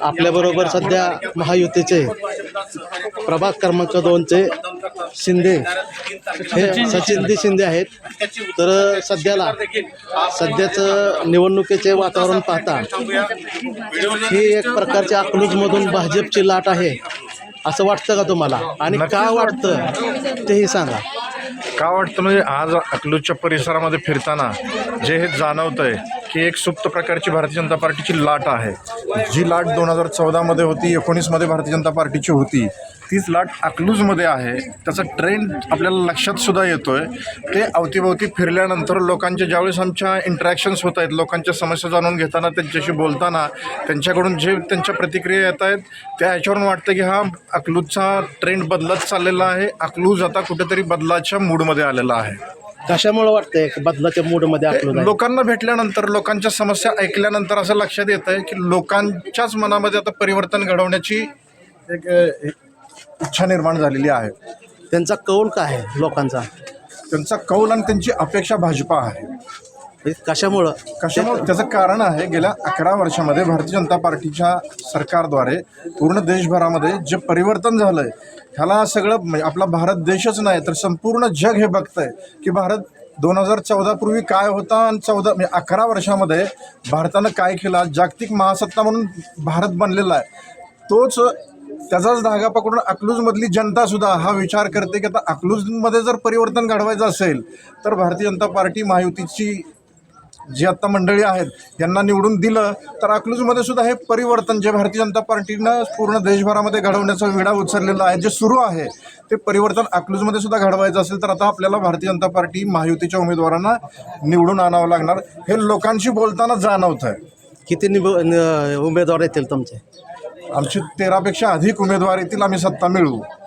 आपल्याबरोबर सध्या महायुतीचे प्रभाग क्रमांक दोनचे शिंदे हे सचिनदी शिंदे आहेत. तर सध्याला सध्याचं निवडणुकीचे वातावरण पाहता ही एक प्रकारची अकलूजमधून भाजपची लाट आहे असं वाटतं का तुम्हाला? आणि का वाटतं? तेही सांगा. का वाटतं? म्हणजे आज अकलूजच्या परिसरामध्ये फिरताना जे हे जाणवतं आहे की एक सुप्त प्रकारची भारतीय जनता पार्टीची लाट आहे. जी लाट दोन हजार चौदामध्ये होती एकोणीसमध्ये भारतीय जनता पार्टीची होती तीच लाट अकलूजमध्ये आहे. त्याचा ट्रेंड आपल्याला लक्षात सुद्धा येतो आहे ते अवतीभोवती फिरल्यानंतर लोकांच्या ज्यावेळेस आमच्या इंटरॅक्शन्स होत आहेत लोकांच्या समस्या जाणून घेताना त्यांच्याशी बोलताना त्यांच्याकडून जे त्यांच्या प्रतिक्रिया येत आहेत त्या ह्याच्यावरून वाटतं की हा अकलूजचा ट्रेंड बदलत चाललेला आहे. अकलूज आता कुठेतरी बदलाच्या मूडमध्ये आलेला आहे. कशामुळे वाटतंय बदलाच्या मूडमध्ये आहे? लोकांना भेटल्यानंतर लोकांच्या समस्या ऐकल्यानंतर असं लक्षात येत आहे की लोकांच्याच मनामध्ये आता परिवर्तन घडवण्याची एक अ, इच्छा निर्माण झालेली आहे. त्यांचा कौल काय आहे लोकांचा? त्यांचा कौल आणि त्यांची अपेक्षा भाजपा आहे. म्हणजे कशामुळं? कशामुळे? त्याचं कारण आहे गेल्या अकरा वर्षामध्ये भारतीय जनता पार्टीच्या सरकारद्वारे पूर्ण देशभरामध्ये जे परिवर्तन झालं आहे ह्याला सगळं म्हणजे आपला भारत देशच नाही तर संपूर्ण जग हे बघतंय की भारत दोन हजार चौदापूर्वी काय होता आणि चौदा म्हणजे अकरा वर्षामध्ये भारतानं काय केला? जागतिक महासत्ता म्हणून भारत बनलेला आहे. तोच त्याचाच धागा पकडून अकलूजमधली जनतासुद्धा हा विचार करते की आता अकलूजमध्ये जर परिवर्तन घडवायचं असेल तर भारतीय जनता पार्टी महायुतीची जी आत्ता मंडळी आहेत यांना निवडून दिलं तर अकलूजमध्ये सुद्धा हे परिवर्तन जे भारतीय जनता पार्टीनं पूर्ण देशभरामध्ये घडवण्याचा विडा उचललेला आहे जे सुरू आहे ते परिवर्तन अकलूजमध्ये सुद्धा घडवायचं असेल तर आता आपल्याला भारतीय जनता पार्टी महायुतीच्या उमेदवारांना निवडून आणावं लागणार. हे लोकांशी बोलताना जाणवत आहे किती निव उमेदवार येतील तुमचे? आमचे तेरापेक्षा अधिक उमेदवार येतील आम्ही सत्ता मिळवू.